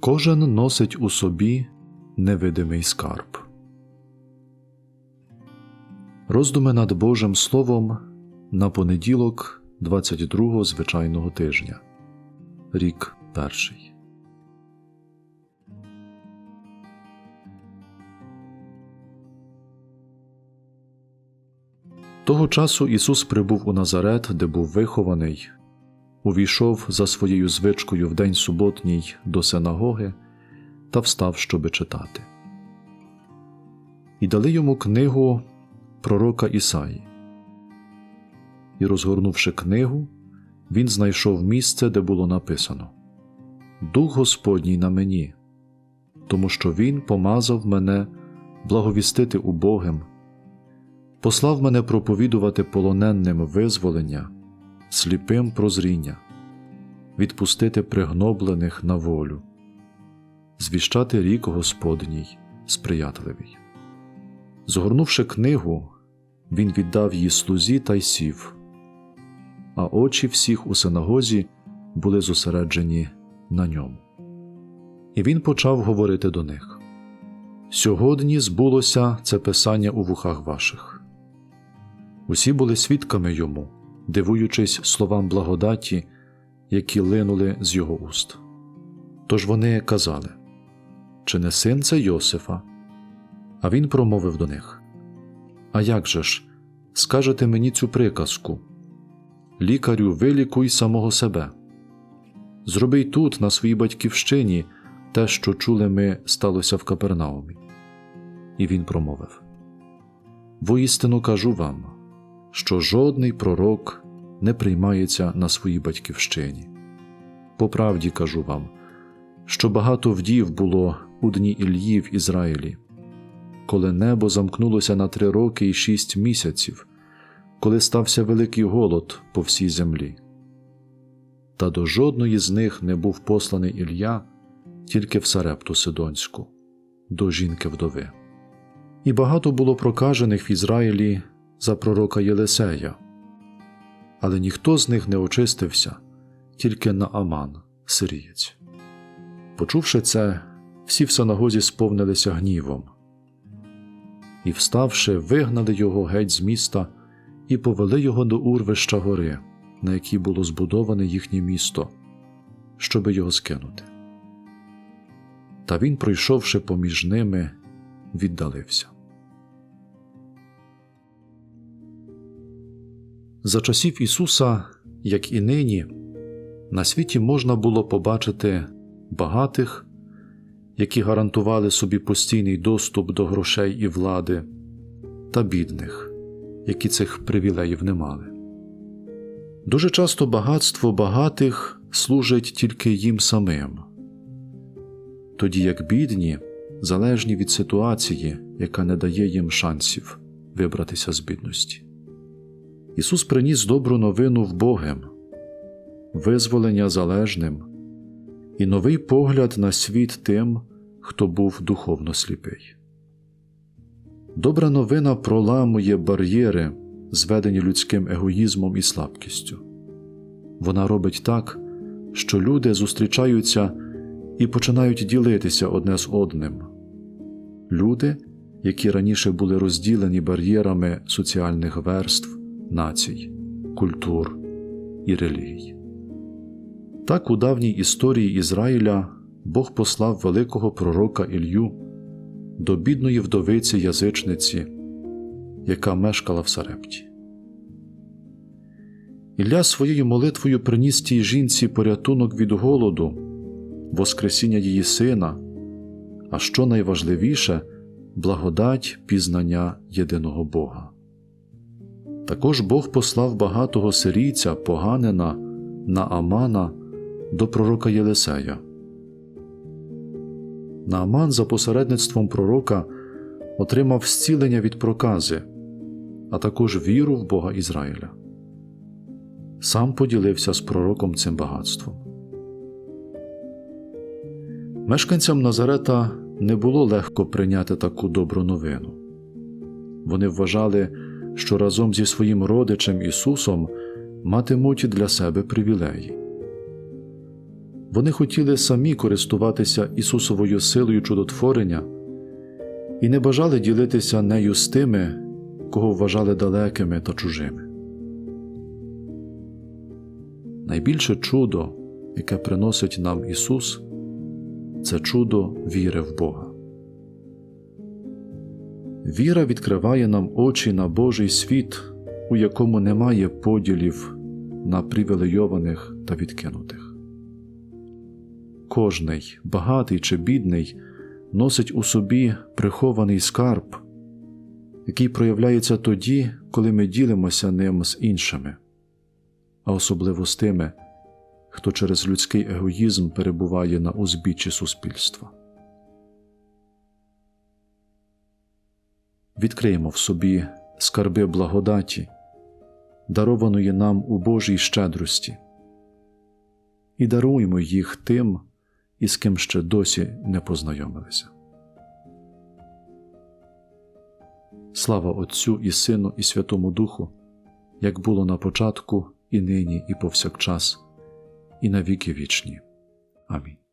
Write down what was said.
Кожен носить у собі невидимий скарб. Роздуми над Божим Словом на понеділок 22-го звичайного тижня. Рік перший. Того часу Ісус прибув у Назарет, де був вихований, увійшов за своєю звичкою в день суботній до синагоги та встав, щоби читати. І дали йому книгу пророка Ісаї. І, розгорнувши книгу, він знайшов місце, де було написано Дух Господній на мені, тому що Він помазав мене благовістити убогим, послав мене проповідувати полоненним визволення, сліпим прозріння, відпустити пригноблених на волю, звіщати рік Господній сприятливий. Згорнувши книгу, він віддав її слузі та й сів, а очі всіх у синагозі були зосереджені на ньому. І він почав говорити до них Сьогодні збулося це писання у вухах ваших. Усі були свідками йому, дивуючись словам благодаті, які линули з його уст. Тож вони казали Чи не син це Йосифа? А він промовив до них А як же ж, скажете мені цю приказку? Лікарю, вилікуй самого себе. Зроби й тут, на своїй батьківщині, те, що чули ми, сталося в Капернаумі. І він промовив Воістину кажу вам, що жодний пророк не приймається на своїй батьківщині. По правді кажу вам, що багато вдів було у дні Ільї в Ізраїлі, коли небо замкнулося на три роки і шість місяців, коли стався великий голод по всій землі. Та до жодної з них не був посланий Ілля, тільки в Сарепту Сидонську, до жінки вдови. І багато було прокажених в Ізраїлі за пророка Єлисея, але ніхто з них не очистився, тільки Нааман, сирієць. Почувши це, всі в синагозі сповнилися гнівом. І, вставши, вигнали його геть з міста і повели його до урвища гори, на якій було збудоване їхнє місто, щоби його скинути. Та він, пройшовши поміж ними, віддалився. За часів Ісуса, як і нині, на світі можна було побачити багатих, які гарантували собі постійний доступ до грошей і влади, та бідних, які цих привілеїв не мали. Дуже часто багатство багатих служить тільки їм самим, тоді як бідні залежні від ситуації, яка не дає їм шансів вибратися з бідності. Ісус приніс добру новину в Богем, визволення залежним і новий погляд на світ тим, хто був духовно сліпий. Добра новина проламує бар'єри, зведені людським егоїзмом і слабкістю. Вона робить так, що люди зустрічаються і починають ділитися одне з одним. Люди, які раніше були розділені бар'єрами соціальних верств, націй, культур і релігій. Так у давній історії Ізраїля Бог послав великого пророка Ілью до бідної вдовиці язичниці, яка мешкала в Сарепті. Ілля своєю молитвою приніс тій жінці порятунок від голоду, Воскресіння її сина, а що найважливіше благодать пізнання єдиного Бога. Також Бог послав багатого сирійця, поганина Наамана до пророка Єлисея. Нааман за посередництвом пророка отримав зцілення від прокази, а також віру в Бога Ізраїля. Сам поділився з пророком цим багатством. Мешканцям Назарета не було легко прийняти таку добру новину. Вони вважали, що разом зі своїм родичем Ісусом матимуть для себе привілеї. Вони хотіли самі користуватися Ісусовою силою чудотворення і не бажали ділитися нею з тими, кого вважали далекими та чужими. Найбільше чудо, яке приносить нам Ісус, це чудо віри в Бога. Віра відкриває нам очі на Божий світ, у якому немає поділів на привілейованих та відкинутих. Кожний, багатий чи бідний, носить у собі прихований скарб, який проявляється тоді, коли ми ділимося ним з іншими, а особливо з тими, хто через людський егоїзм перебуває на узбіччі суспільства. Відкриємо в собі скарби благодаті, дарованої нам у Божій щедрості, і даруємо їх тим, із ким ще досі не познайомилися. Слава Отцю і Сину, і Святому Духу, як було на початку, і нині, і повсякчас, і на віки вічні. Амінь.